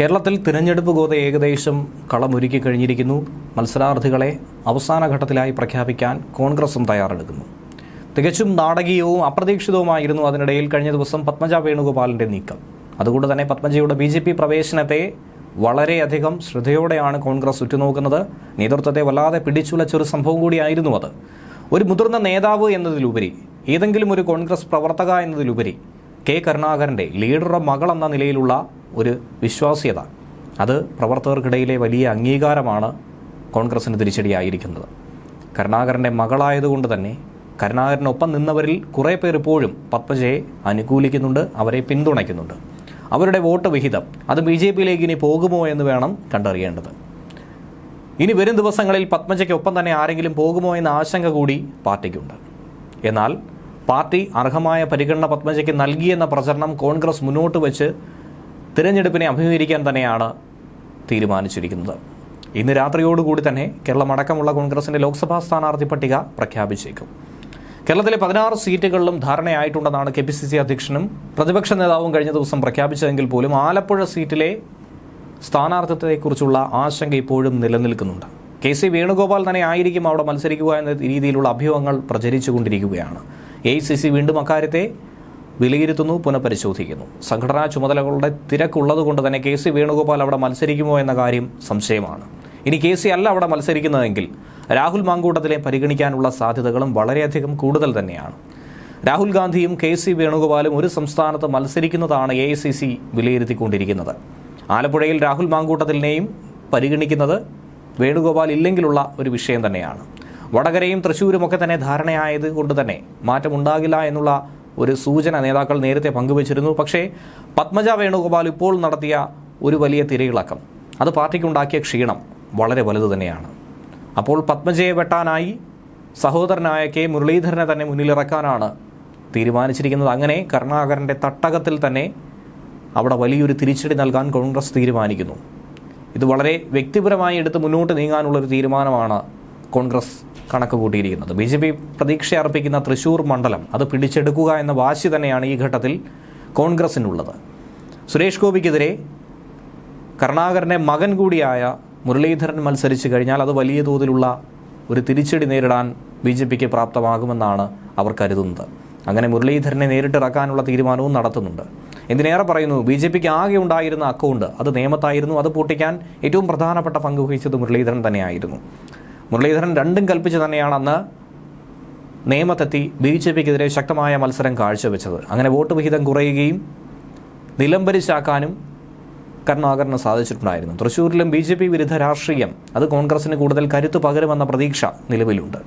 കേരളത്തിൽ തിരഞ്ഞെടുപ്പ് ഗോത ഏകദേശം കളമൊരുക്കി കഴിഞ്ഞിരിക്കുന്നു. മത്സരാർത്ഥികളെ അവസാന ഘട്ടത്തിലായി പ്രഖ്യാപിക്കാൻ കോൺഗ്രസും തയ്യാറെടുക്കുന്നു. തികച്ചും നാടകീയവും അപ്രതീക്ഷിതവുമായിരുന്നു അതിനിടയിൽ കഴിഞ്ഞ ദിവസം പത്മജ വേണുഗോപാലിന്റെ നീക്കം. അതുകൊണ്ട് തന്നെ പത്മജയുടെ ബി ജെ പി പ്രവേശനത്തെ വളരെയധികം ശ്രദ്ധയോടെയാണ് കോൺഗ്രസ് ഉറ്റുനോക്കുന്നത്. നേതൃത്വത്തെ വല്ലാതെ പിടിച്ചുലച്ചൊരു സംഭവം കൂടിയായിരുന്നു അത്. ഒരു മുതിർന്ന നേതാവ് എന്നതിലുപരി ഏതെങ്കിലും ഒരു കോൺഗ്രസ് പ്രവർത്തക എന്നതിലുപരി കെ കരുണാകരന്റെ ലീഡറുടെ മകൾ എന്ന നിലയിലുള്ള ഒരു വിശ്വാസ്യത. അത് പ്രവർത്തകർക്കിടയിലെ വലിയ അംഗീകാരമാണ് കോൺഗ്രസിന് തിരിച്ചടിയായിരിക്കുന്നത്. കരുണാകരന്റെ മകളായതുകൊണ്ട് തന്നെ കരുണാകരനൊപ്പം നിന്നവരിൽ കുറേ പേർ ഇപ്പോഴും പത്മജയെ അനുകൂലിക്കുന്നുണ്ട് അവരെ പിന്തുണയ്ക്കുന്നുണ്ട്. അവരുടെ വോട്ട് വിഹിതം അത് ബി ജെ പിയിലേക്ക് ഇനി പോകുമോ എന്ന് വേണം കണ്ടറിയേണ്ടത്. ഇനി വരും ദിവസങ്ങളിൽ പത്മജയ്ക്കൊപ്പം തന്നെ ആരെങ്കിലും പോകുമോ എന്ന ആശങ്ക കൂടി പാർട്ടിക്കുണ്ട്. എന്നാൽ പാർട്ടി അർഹമായ പരിഗണന പത്മജയ്ക്ക് നൽകിയെന്ന പ്രചരണം കോൺഗ്രസ് മുന്നോട്ട് വെച്ച് തിരഞ്ഞെടുപ്പിനെ അഭിമുഖീകരിക്കാൻ തന്നെയാണ് തീരുമാനിച്ചിരിക്കുന്നത്. ഇന്ന് രാത്രിയോടുകൂടി തന്നെ കേരളമടക്കമുള്ള കോൺഗ്രസിന്റെ ലോക്സഭാ സ്ഥാനാർത്ഥി പട്ടിക പ്രഖ്യാപിച്ചേക്കും. കേരളത്തിലെ പതിനാറ് സീറ്റുകളിലും ധാരണയായിട്ടുണ്ടെന്നാണ് കെ പി സി സി അധ്യക്ഷനും പ്രതിപക്ഷ നേതാവും കഴിഞ്ഞ ദിവസം പ്രഖ്യാപിച്ചതെങ്കിൽ പോലും ആലപ്പുഴ സീറ്റിലെ സ്ഥാനാർത്ഥിത്വത്തെക്കുറിച്ചുള്ള ആശങ്ക ഇപ്പോഴും നിലനിൽക്കുന്നുണ്ട്. കെ സി വേണുഗോപാൽ തന്നെ ആയിരിക്കും അവിടെ മത്സരിക്കുക എന്ന രീതിയിലുള്ള അഭ്യൂഹങ്ങൾ പ്രചരിച്ചുകൊണ്ടിരിക്കുകയാണ്. എ ഐ സി സി വീണ്ടും അക്കാര്യത്തെ വിലയിരുത്തുന്നു പുനഃപരിശോധിക്കുന്നു. സംഘടനാ ചുമതലകളുടെ തിരക്കുള്ളതുകൊണ്ട് തന്നെ കെ സി വേണുഗോപാൽ അവിടെ മത്സരിക്കുമോ എന്ന കാര്യം സംശയമാണ്. ഇനി കെ സി അല്ല അവിടെ മത്സരിക്കുന്നതെങ്കിൽ രാഹുൽ മാങ്കൂട്ടത്തിലെ പരിഗണിക്കാനുള്ള സാധ്യതകളും വളരെയധികം കൂടുതൽ തന്നെയാണ്. രാഹുൽ ഗാന്ധിയും കെ സി വേണുഗോപാലും ഒരു സംസ്ഥാനത്ത് മത്സരിക്കുന്നതാണ് എ ഐ സി സി വിലയിരുത്തിക്കൊണ്ടിരിക്കുന്നത്. ആലപ്പുഴയിൽ രാഹുൽ മാങ്കൂട്ടത്തിലിനെയും പരിഗണിക്കുന്നത് വേണുഗോപാൽ ഇല്ലെങ്കിലുള്ള ഒരു വിഷയം തന്നെയാണ്. വടകരയും തൃശ്ശൂരും ഒക്കെ തന്നെ ധാരണയായത് കൊണ്ട് തന്നെ മാറ്റമുണ്ടാകില്ല എന്നുള്ള ഒരു സൂചന നേതാക്കൾ നേരത്തെ പങ്കുവച്ചിരുന്നു. പക്ഷേ പത്മജ വേണുഗോപാൽ ഇപ്പോൾ നടത്തിയ ഒരു വലിയ തിരയിളക്കം. അത് പാർട്ടിക്കുണ്ടാക്കിയ ക്ഷീണം വളരെ വലുത് തന്നെയാണ്. അപ്പോൾ പത്മജയെ വെട്ടാനായി സഹോദരനായ കെ മുരളീധരനെ തന്നെ മുന്നിലിറക്കാനാണ് തീരുമാനിച്ചിരിക്കുന്നത്. അങ്ങനെ കരുണാകരന്റെ തട്ടകത്തിൽ തന്നെ അവിടെ വലിയൊരു തിരിച്ചടി നൽകാൻ കോൺഗ്രസ് തീരുമാനിക്കുന്നു. ഇത് വളരെ വ്യക്തിപരമായി എടുത്ത് മുന്നോട്ട് നീങ്ങാനുള്ളൊരു തീരുമാനമാണ് കോൺഗ്രസ് കണക്ക് കൂട്ടിയിരിക്കുന്നത്. ബി ജെ പി പ്രതീക്ഷ അർപ്പിക്കുന്ന തൃശൂർ മണ്ഡലം അത് പിടിച്ചെടുക്കുക എന്ന വാശി തന്നെയാണ് ഈ ഘട്ടത്തിൽ കോൺഗ്രസിനുള്ളത്. സുരേഷ് ഗോപിക്കെതിരെ കരുണാകരന്റെ മകൻ കൂടിയായ മുരളീധരൻ മത്സരിച്ചു കഴിഞ്ഞാൽ അത് വലിയ തോതിലുള്ള ഒരു തിരിച്ചടി നേരിടാൻ ബി ജെ പിക്ക് പ്രാപ്തമാകുമെന്നാണ് അവർ കരുതുന്നത്. അങ്ങനെ മുരളീധരനെ നേരിട്ടിറക്കാനുള്ള തീരുമാനവും നടത്തുന്നുണ്ട്. എന്തിനേറെ പറയുന്നു ബി ജെ പിക്ക് ആകെ ഉണ്ടായിരുന്ന അക്കൗണ്ട് അത് നിയമത്തായിരുന്നു അത് പൂട്ടിക്കാൻ ഏറ്റവും പ്രധാനപ്പെട്ട പങ്ക് വഹിച്ചത് മുരളീധരൻ തന്നെയായിരുന്നു. മുരളീധരൻ രണ്ടും കൽപ്പിച്ച് തന്നെയാണ് അന്ന് നിയമത്തെത്തി ബി ജെ പിക്കെതിരെ ശക്തമായ മത്സരം കാഴ്ചവെച്ചത്. അങ്ങനെ വോട്ട് വിഹിതം കുറയുകയും നിലംപരിശാക്കാനും കരുണാകരന് സാധിച്ചിട്ടുണ്ടായിരുന്നു. തൃശ്ശൂരിലും ബി ജെ പി വിരുദ്ധ രാഷ്ട്രീയം. അത് കോൺഗ്രസിന് കൂടുതൽ കരുത്ത് പകരുമെന്ന പ്രതീക്ഷ നിലവിലുണ്ട്.